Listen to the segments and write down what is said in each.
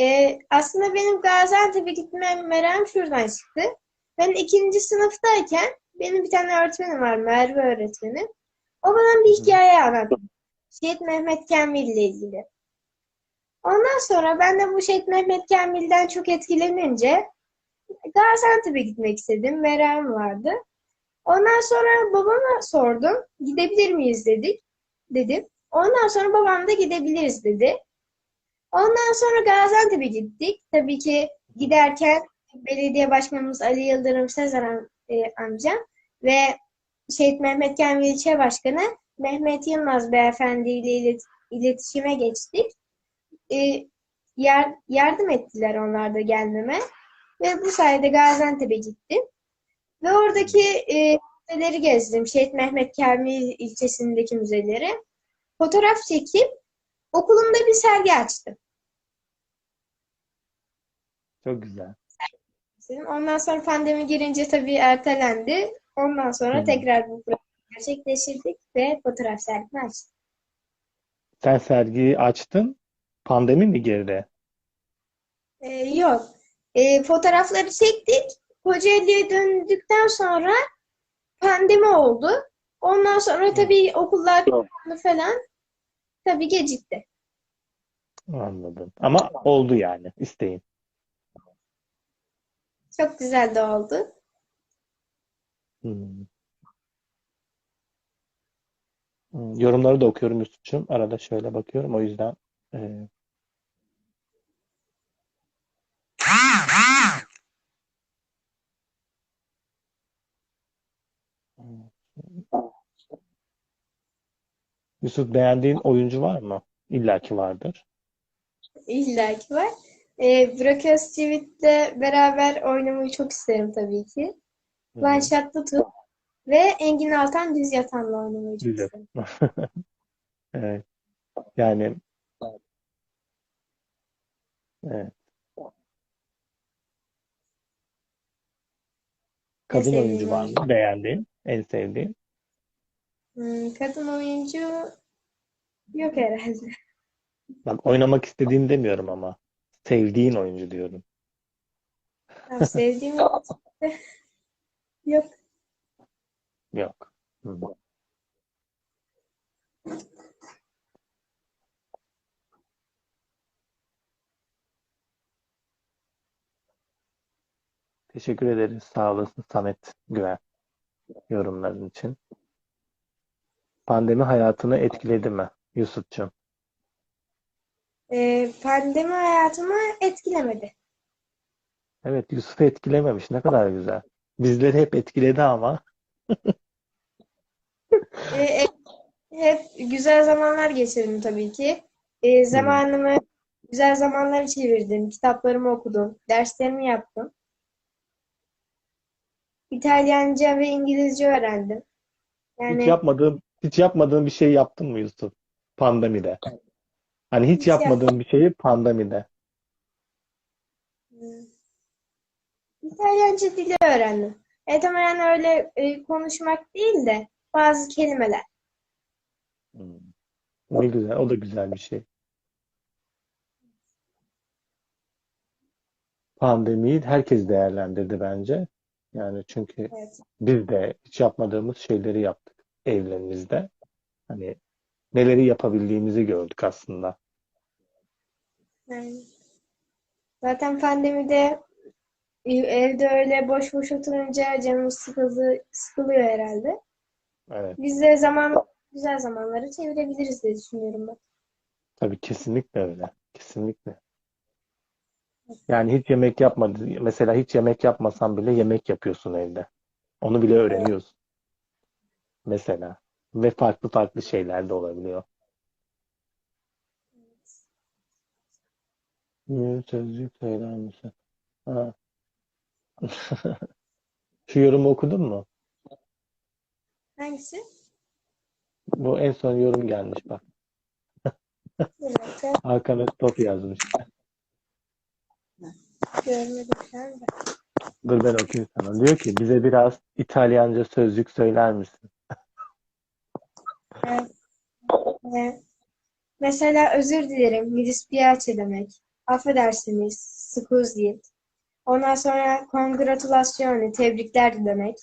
Ee, aslında benim Gaziantep'e gitme merakım şuradan çıktı. Ben ikinci sınıftayken benim bir tane öğretmenim var, Merve öğretmenim. O bana bir hikaye anlattı. Şehit Mehmet Kamil ile ilgili. Ondan sonra ben de bu Şehit Mehmet Kamil'den çok etkilenince Gaziantep'e gitmek istedim. Merakım vardı. Ondan sonra babama sordum. Gidebilir miyiz dedik. Dedim. Ondan sonra babam da gidebiliriz dedi. Ondan sonra Gaziantep'e gittik. Tabii ki giderken belediye başkanımız Ali Yıldırım Sezer am- e, amcam ve Şehit Mehmet Kamil İlçe Başkanı Mehmet Yılmaz Beyefendi ile ilet- iletişime geçtik. E, yar- yardım ettiler onlar da gelmeme. Ve bu sayede Gaziantep'e gittim. Ve oradaki e, müzeleri gezdim. Şehit Mehmet Kamil ilçesindeki müzeleri. Fotoğraf çekip okulumda bir sergi açtım. Çok güzel. Ondan sonra pandemi girince tabii ertelendi. Ondan sonra Hı. tekrar bu programı gerçekleştirdik ve fotoğraf sergisini açtık. Sen sergiyi açtın. Pandemi mi girdi? Ee, yok. Ee, fotoğrafları çektik. Kocaeli'ye döndükten sonra pandemi oldu. Ondan sonra tabii okullar kapandı falan. Tabii gecikti. Anladım. Ama oldu yani isteğin. Çok güzel de oldu. Hmm. Hmm, Yorumları da okuyorum Yusuf'cum. Arada şöyle bakıyorum. O yüzden e, Yusuf beğendiğin oyuncu var mı? İlla ki vardır. İlla ki var. Ee, Burak Özçivit'le beraber oynamayı çok isterim tabii ki. Hı. Şatlıtuğ ve Engin Altan Düz Yatan'la oynamayı çok isterim. Evet. Yani evet. Kadın sevdiğin oyuncu var oyuncu? mı? Beğendiğin, en sevdiğin? Hmm, kadın oyuncu yok herhalde. Bak oynamak istediğin demiyorum ama sevdiğin oyuncu diyorum. Ya sevdiğim yok. Yok. Hı. Teşekkür ederiz. Sağ olasın Samet Güven yorumların için. Pandemi hayatını etkiledi mi Yusuf'cum? Ee, pandemi hayatımı etkilemedi. Evet Yusuf'u etkilememiş. Ne kadar güzel. Bizleri hep etkiledi ama. Ee, e- hep güzel zamanlar geçirdim tabii ki. Ee, zamanımı güzel zamanlara çevirdim. Kitaplarımı okudum. Derslerimi yaptım. İtalyanca ve İngilizce öğrendim. Hiç Yani yapmadığın, hiç yapmadığın bir şey yaptın mı Yusuf? Pandemide. Hani hiç Hiç yap- yapmadığın bir şeyi pandemide. Hmm. İtalyanca dili öğrendim. Yani öyle e, konuşmak değil de bazı kelimeler. Hmm. Ne güzel. O da güzel bir şey. Pandemiyi herkes değerlendirdi bence. Yani çünkü Evet. biz de hiç yapmadığımız şeyleri yaptık evlerimizde. Hani neleri yapabildiğimizi gördük aslında. Yani zaten pandemide evde öyle boş boş oturunca canımız sıkıldı, sıkılıyor herhalde. Evet. Biz de zaman güzel zamanları çevirebiliriz diye düşünüyorum ben. Tabii kesinlikle öyle. Kesinlikle. Yani hiç yemek yapmadı. Mesela hiç yemek yapmasan bile yemek yapıyorsun evde. Onu bile öğreniyorsun. Mesela. Ve farklı farklı şeyler de olabiliyor. Bir sözcük söyler misin? Ha. Şu yorumu okudun mu? Hangisi? Bu en son yorum gelmiş bak. Hakan Öztop yazmış. görmedim şu anda. Dur ben okuyayım sana. Diyor ki bize biraz İtalyanca sözcük söyler misin? Evet. Evet. Mesela özür dilerim. Mi dispiace demek. affedersiniz, scusi. Ondan sonra congratulazioni, tebrikler demek.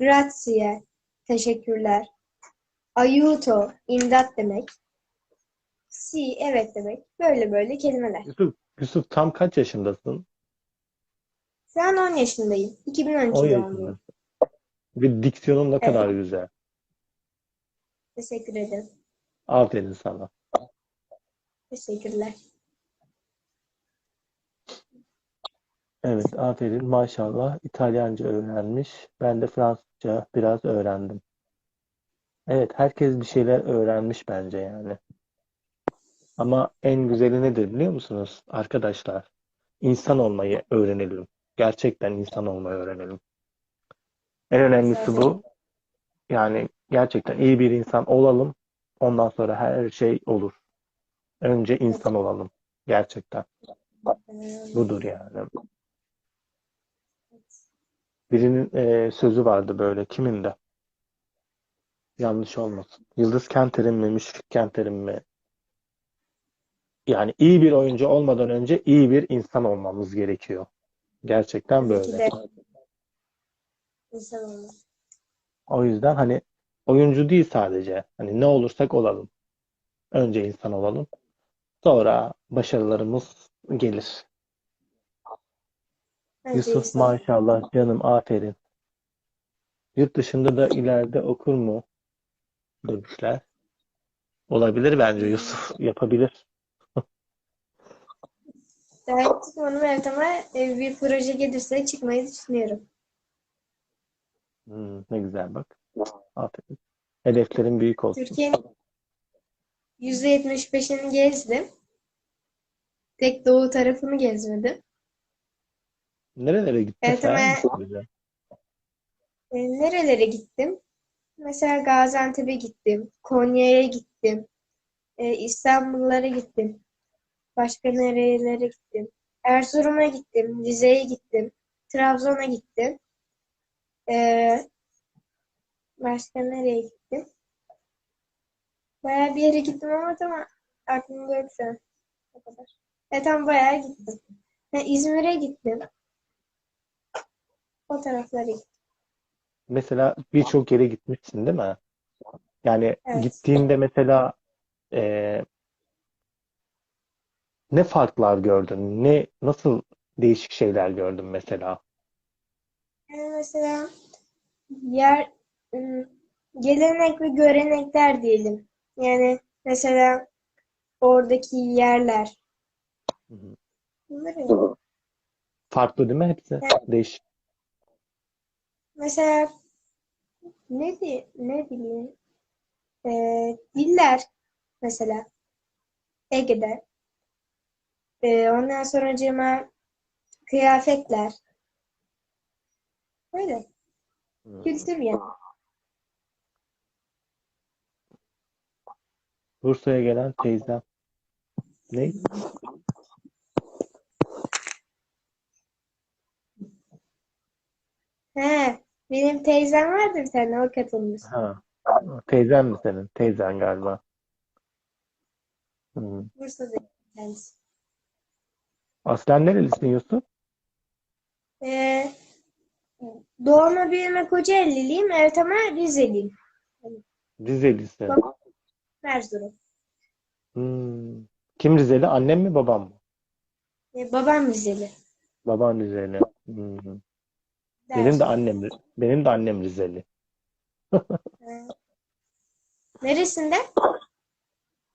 Grazie, teşekkürler. Aiuto, imdat demek. Si, evet demek. Böyle böyle kelimeler. Yusuf, Yusuf tam kaç yaşındasın? Şu an 10 yaşındayım. 2012 10 doğumluyum. yaşındasın. Ve diksiyonun ne kadar güzel. Teşekkür ederim. Aferin sana. Teşekkürler. Evet, aferin. Maşallah. İtalyanca öğrenmiş. Ben de Fransızca biraz öğrendim. Evet, herkes bir şeyler öğrenmiş bence yani. Ama en güzeli nedir biliyor musunuz arkadaşlar? İnsan olmayı öğrenelim. Gerçekten insan olmayı öğrenelim. En önemlisi bu. Yani gerçekten iyi bir insan olalım. Ondan sonra her şey olur. Önce insan olalım. Gerçekten. Budur yani. Birinin e, sözü vardı böyle. Kimin de? Yanlış olmasın. Yıldız Kenter'in mi, Müşfik Kenter'in mi? Yani iyi bir oyuncu olmadan önce iyi bir insan olmamız gerekiyor. Gerçekten böyle. insan olmak. O yüzden hani oyuncu değil sadece. Hani ne olursak olalım. Önce insan olalım. Sonra başarılarımız gelir. Önce Yusuf insan. maşallah canım aferin. Yurt dışında da ileride okur mu demişler. Olabilir bence Yusuf yapabilir. Hiç çıkmadım evet ama bir proje gelirse çıkmayı düşünüyorum. Hmm, ne güzel bak. Aferin. Hedeflerin büyük olsun. Türkiye'nin %75'ini gezdim. Tek doğu tarafını gezmedim. Nerelere gittin Evet sen? ama- Bize? E, nerelere gittim? Mesela Gaziantep'e gittim. Konya'ya gittim. E, İstanbul'lara gittim. Başka nerelere gittim? Erzurum'a gittim. Rize'ye gittim. Trabzon'a gittim. E, başka nereye gittim? Bayağı bir yere gittim ama tamam aklımda yok şu an. O kadar. E tam bayağı gittim. Ha, İzmir'e gittim. O taraflara gittim. Mesela birçok yere gitmişsin değil mi? Yani Evet. gittiğinde mesela e, ne farklar gördün? Ne nasıl değişik şeyler gördün mesela? Yani mesela yer gelenek ve görenekler diyelim. Yani mesela oradaki yerler. Hı hı. Bunları Farklı değil mi hepsi? Evet. Değişik. mesela ne di ne bileyim Ee, diller mesela Ege'de. Ee, ondan sonracığıma kıyafetler. Böyle. Hı. Kültür yani. Bursa'ya gelen teyzem. Ne? He, benim teyzem vardı bir tane o katılmış. Ha. Teyzen mi senin? Teyzen galiba. Bursa'da kendisi. Aslen nerelisin Yusuf? Ee, doğma büyüme Kocaeli'liyim. Evet ama Rizeliyim. Rizelisin. Baba Erzurum. Hmm. Kim Rizeli? Annem mi babam mı? Ee, babam Rizeli. Baban Rizeli. Hmm. Benim de annem benim de annem Rizeli. Neresinde?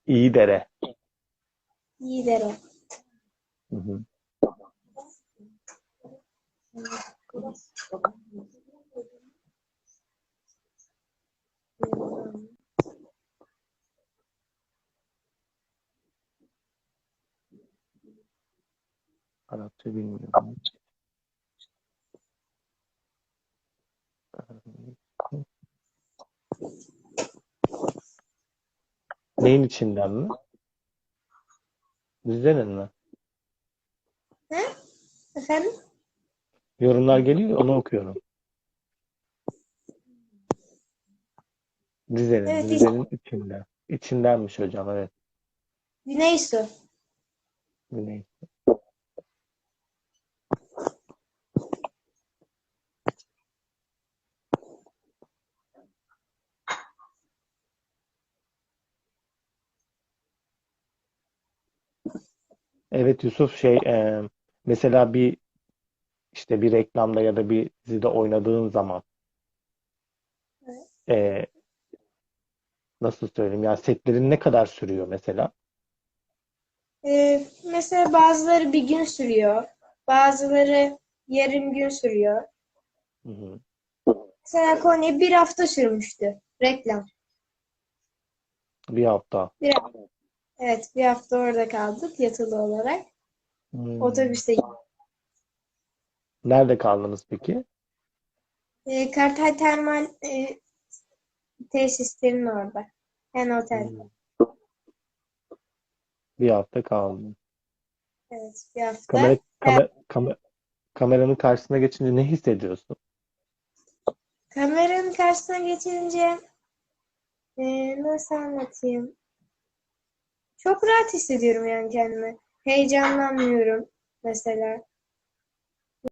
İyidere. Yiğidere. Hı hı. Arapça bilmiyorum. Neyin içinden mi? Rize'nin mi? Efendim? Yorumlar geliyor, onu okuyorum. Rize'nin, Evet, Rize'nin içinden. İçindenmiş hocam, evet. Güneysu. ismi Evet Yusuf şey e, mesela bir işte bir reklamda ya da bir dizide oynadığın zaman Evet. e, nasıl söyleyeyim ya setlerin ne kadar sürüyor mesela? Ee, mesela bazıları bir gün sürüyor. Bazıları yarım gün sürüyor. Hı hı. Mesela Konya bir hafta sürmüştü. Reklam. Bir hafta. Bir hafta. Evet, bir hafta orada kaldık yatılı olarak. Hmm. Otobüste Nerede kaldınız peki? e, Kartal Termal e, tesislerinin orada. Yani otel. Hmm. Bir hafta kaldım. Evet, bir hafta. Kamera, kame- kame- kameranın karşısına geçince ne hissediyorsun? Kameranın karşısına geçince e, nasıl anlatayım? Çok rahat hissediyorum yani kendimi. Heyecanlanmıyorum mesela.